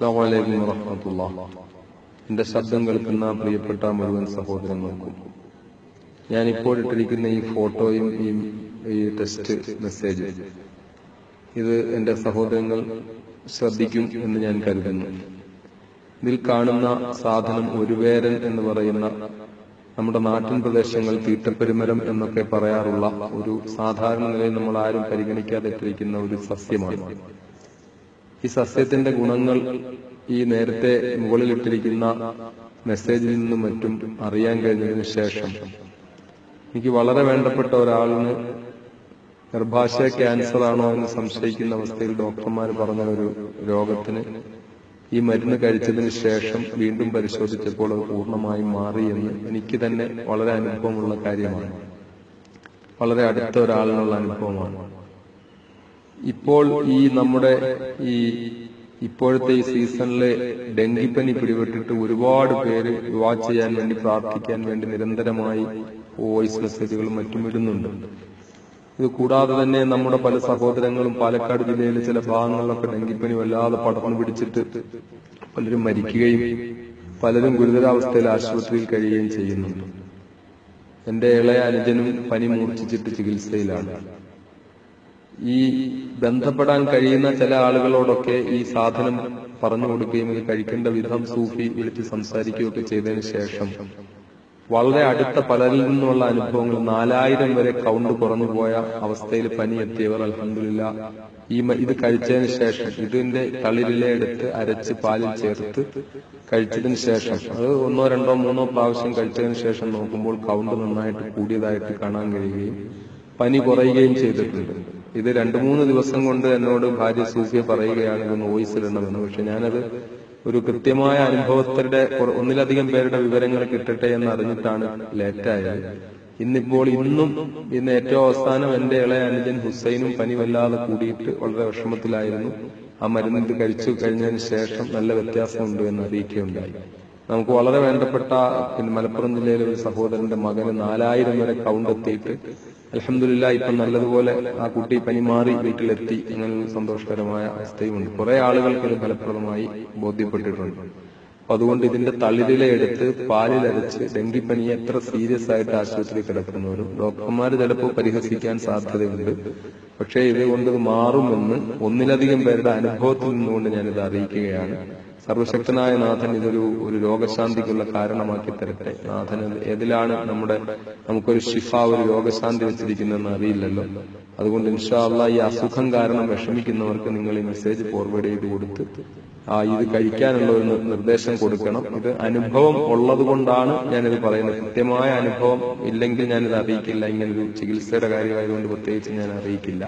അസ്സാം വലൈക്കും എന്റെ ശബ്ദം കേൾക്കുന്ന പ്രിയപ്പെട്ട മുഴുവൻ സഹോദരങ്ങൾക്കും. ഞാൻ ഇപ്പോൾ ഇട്ടിരിക്കുന്ന ഈ ഫോട്ടോയും ഈ ഈ ടെസ്റ്റ് മെസ്സേജ് ഇത് എന്റെ സഹോദരങ്ങൾ ശ്രദ്ധിക്കും എന്ന് ഞാൻ കരുതുന്നു. ഇതിൽ കാണുന്ന സാധനം ഒരുവേരൻ എന്ന് പറയുന്ന നമ്മുടെ നാട്ടിൻ പ്രദേശങ്ങൾ തീട്ടപ്പെരുമരം എന്നൊക്കെ പറയാറുള്ള ഒരു സാധാരണ നിലയിൽ നമ്മൾ ആരും പരിഗണിക്കാതെ ഇട്ടിരിക്കുന്ന ഒരു സസ്യമാണ്. ഈ സസ്യത്തിന്റെ ഗുണങ്ങൾ ഈ നേരത്തെ മുകളിലിട്ടിരിക്കുന്ന മെസ്സേജിൽ നിന്നും മറ്റും അറിയാൻ കഴിഞ്ഞതിന് ശേഷം എനിക്ക് വളരെ വേണ്ടപ്പെട്ട ഒരാളിന് ഗർഭാശയ ക്യാൻസർ ആണോ എന്ന് സംശയിക്കുന്ന അവസ്ഥയിൽ ഡോക്ടർമാർ പറഞ്ഞ ഒരു രോഗത്തിന് ഈ മരുന്ന് കഴിച്ചതിന് ശേഷം വീണ്ടും പരിശോധിച്ചപ്പോൾ അത് പൂർണമായും മാറി എന്ന് എനിക്ക് തന്നെ വളരെ അനുഭവമുള്ള കാര്യമാണ്. വളരെ അടുത്ത ഒരാളിനുള്ള അനുഭവമാണ്. ഇപ്പോൾ ഈ നമ്മുടെ ഈ ഇപ്പോഴത്തെ ഈ സീസണിലെ ഡെങ്കിപ്പനി പിടിപെട്ടിട്ട് ഒരുപാട് പേര് വാച്ച് ചെയ്യാൻ വേണ്ടി പ്രാർത്ഥിക്കാൻ വേണ്ടി നിരന്തരമായി വോയിസ് മെസ്സേജുകളും മറ്റും ഇടുന്നുണ്ട് ഇത് കൂടാതെ തന്നെ നമ്മുടെ പല സഹോദരങ്ങളും പാലക്കാട് ജില്ലയിലെ ചില ഭാഗങ്ങളിലൊക്കെ ഡെങ്കിപ്പനി വല്ലാതെ പടർന്നു പിടിച്ചിട്ട് പലരും മരിക്കുകയും പലരും ഗുരുതരാവസ്ഥയിൽ ആശുപത്രിയിൽ കഴിയുകയും ചെയ്യുന്നുണ്ട്. എന്റെ ഇളയ അനുജനും പനി മൂർച്ഛിച്ചിട്ട് ചികിത്സയിലാണ്. ഈ ബന്ധപ്പെടാൻ കഴിയുന്ന ചില ആളുകളോടൊക്കെ ഈ സാധനം പറഞ്ഞു കൊടുക്കുകയും ഇത് കഴിക്കേണ്ട വിധം സൂഫി വിളിച്ച് സംസാരിക്കുകയൊക്കെ ചെയ്തതിന് ശേഷം വളരെ അടുത്ത പലരിൽ നിന്നുള്ള അനുഭവങ്ങൾ നാലായിരം വരെ കൗണ്ട് കുറഞ്ഞു പോയ അവസ്ഥയിൽ പനി എത്തിയവർ അലഹമില്ല ഈ ഇത് കഴിച്ചതിന് ശേഷം ഇതിന്റെ തളിരിലെ എടുത്ത് അരച്ച് പാലിൽ ചേർത്ത് കഴിച്ചതിന് ശേഷം അത് ഒന്നോ രണ്ടോ മൂന്നോ പ്രാവശ്യം കഴിച്ചതിന് ശേഷം നോക്കുമ്പോൾ കൗണ്ട് നന്നായിട്ട് കൂടിയതായിട്ട് കാണാൻ കഴിയുകയും പനി കുറയുകയും ചെയ്തിട്ടുണ്ട്. ഇത് രണ്ടു മൂന്ന് ദിവസം കൊണ്ട് എന്നോട് ഭാര്യ സൂഫിയ പറയുകയാണ് ഇതൊന്ന് വോയിസിലിടണമെന്ന് പക്ഷെ ഞാനത് ഒരു കൃത്യമായ അനുഭവത്തിന്റെ ഒന്നിലധികം പേരുടെ വിവരങ്ങൾ കിട്ടട്ടെ എന്ന് അറിഞ്ഞിട്ടാണ് ലേറ്റായത്. ഇന്നിപ്പോൾ ഇന്നും ഇന്ന് ഏറ്റവും അവസാനം എന്റെ ഇളയ അനുജൻ ഹുസൈനും പനി വല്ലാതെ കൂടിയിട്ട് വളരെ വിഷമത്തിലായിരുന്നു. ആ മരുന്ന് ഇത് കഴിച്ചു കഴിഞ്ഞതിന് ശേഷം നല്ല വ്യത്യാസമുണ്ട് എന്ന് അറിയിക്കുകയുണ്ടായി. നമുക്ക് വളരെ വേണ്ടപ്പെട്ട പിന്നെ മലപ്പുറം ജില്ലയിലെ ഒരു സഹോദരന്റെ മകന് നാലായിരം വരെ കൗണ്ട് എത്തിയിട്ട് അലഹമില്ല ഇപ്പം നല്ലതുപോലെ ആ കുട്ടി പനി മാറി വീട്ടിലെത്തി അങ്ങനെ സന്തോഷകരമായ അവസ്ഥയുമുണ്ട്. കുറെ ആളുകൾക്ക് ഇത് ഫലപ്രദമായി ബോധ്യപ്പെട്ടിട്ടുണ്ട്. അപ്പൊ അതുകൊണ്ട് ഇതിന്റെ തളിരില എടുത്ത് പാലിലരച്ച് ഡെങ്കിപ്പനി എത്ര സീരിയസ് ആയിട്ട് ആശുപത്രി കിടക്കുന്നവരും ഡോക്ടർമാർ ചിലപ്പോൾ പരിഹസിക്കാൻ സാധ്യതയുണ്ട്. പക്ഷേ ഇതുകൊണ്ട് ഇത് മാറുമെന്ന് ഒന്നിലധികം പേരുടെ അനുഭവത്തിൽ നിന്നുകൊണ്ട് ഞാനിത് അറിയിക്കുകയാണ്. സർവശക്തനായ നാഥൻ ഇതൊരു ഒരു രോഗശാന്തിക്കുള്ള കാരണമാക്കി തരട്ടെ. നാഥൻ ഏതിലാണ് നമ്മുടെ നമുക്കൊരു ശിഫ ഒരു രോഗശാന്തി വെച്ചിരിക്കുന്നതെന്ന് അറിയില്ലല്ലോ. അതുകൊണ്ട് ഇൻഷാല്ല ഈ അസുഖം കാരണം വിഷമിക്കുന്നവർക്ക് നിങ്ങൾ ഈ മെസ്സേജ് ഫോർവേഡ് ചെയ്ത് കൊടുത്ത് ആ ഇത് കഴിക്കാനുള്ള ഒരു നിർദ്ദേശം കൊടുക്കണം. ഇത് അനുഭവം ഉള്ളത് കൊണ്ടാണ് ഞാനിത് പറയുന്നത്. കൃത്യമായ അനുഭവം ഇല്ലെങ്കിൽ ഞാനിത് അറിയിക്കില്ല. ഇങ്ങനൊരു ചികിത്സയുടെ കാര്യമായതുകൊണ്ട് പ്രത്യേകിച്ച് ഞാൻ അറിയിക്കില്ല.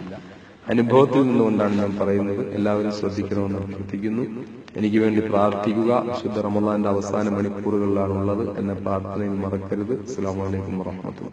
അനുഭവത്തിൽ നിന്നുകൊണ്ടാണ് ഞാൻ പറയുന്നത്. എല്ലാവരും ശ്രദ്ധിക്കണമെന്ന് അഭ്യർത്ഥിക്കുന്നു. എനിക്ക് വേണ്ടി പ്രാർത്ഥിക്കുക. ശുദ്ധ റമദാന്റെ അവസാന മണിക്കൂറുകളിലാണ് ഉള്ളത് എന്നെ പ്രാർത്ഥനയിൽ മറക്കരുത്. അസ്സാം വലൈക്കും വാഹമത്തുള്ള